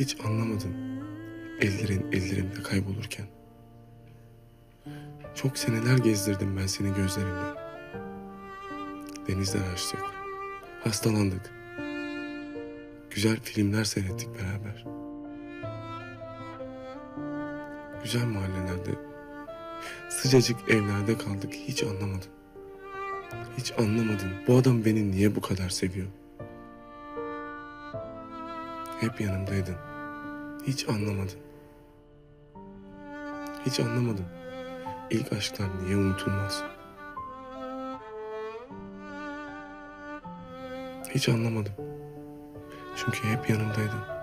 Hiç anlamadın. Ellerin ellerimde kaybolurken. Çok seneler gezdirdim ben seni gözlerimle. Denizler açtık. Hastalandık. Güzel filmler seyrettik beraber. Güzel mahallelerde, sıcacık evlerde kaldık. Hiç anlamadın. Hiç anlamadın. Bu adam beni niye bu kadar seviyor? Hep yanımdaydın. Hiç anlamadın. Hiç anlamadın. İlk aşklar niye unutulmaz? Hiç anlamadım. Çünkü hep yanımdaydın.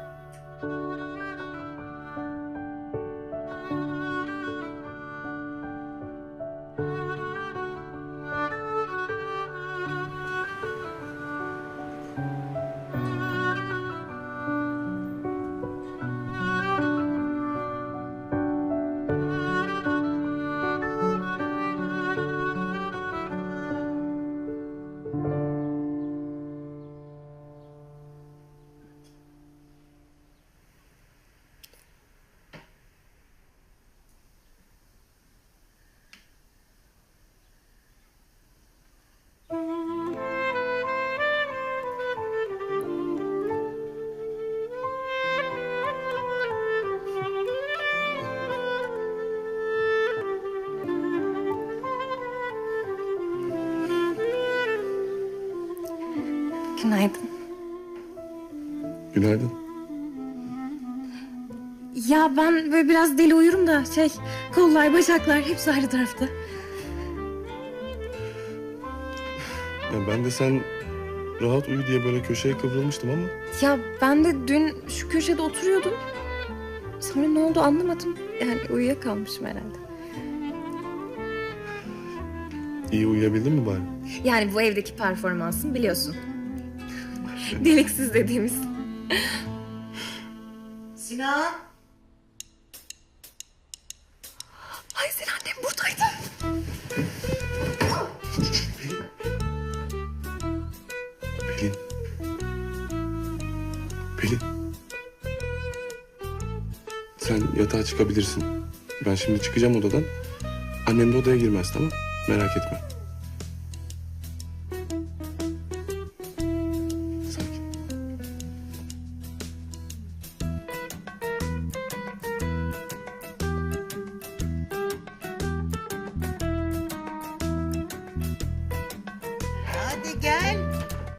Günaydın. Günaydın. Ya ben böyle biraz deli uyurum da şey kollar bacaklar hepsi ayrı tarafta. Ya ben de sen rahat uyu diye böyle köşeye kıvrılmıştım ama Ya ben de dün şu köşede oturuyordum. Sonra ne oldu anlamadım. Yani uyuyakalmışım herhalde. iyi uyuyabildin mi bari? Yani bu evdeki performansın biliyorsun. Deliksiz dediğimiz. Sinan. Ay sen annem buradaydı. Pelin. Pelin. Sen yatağa çıkabilirsin. Ben şimdi çıkacağım odadan. Annem de odaya girmez tamam Merak etme. again.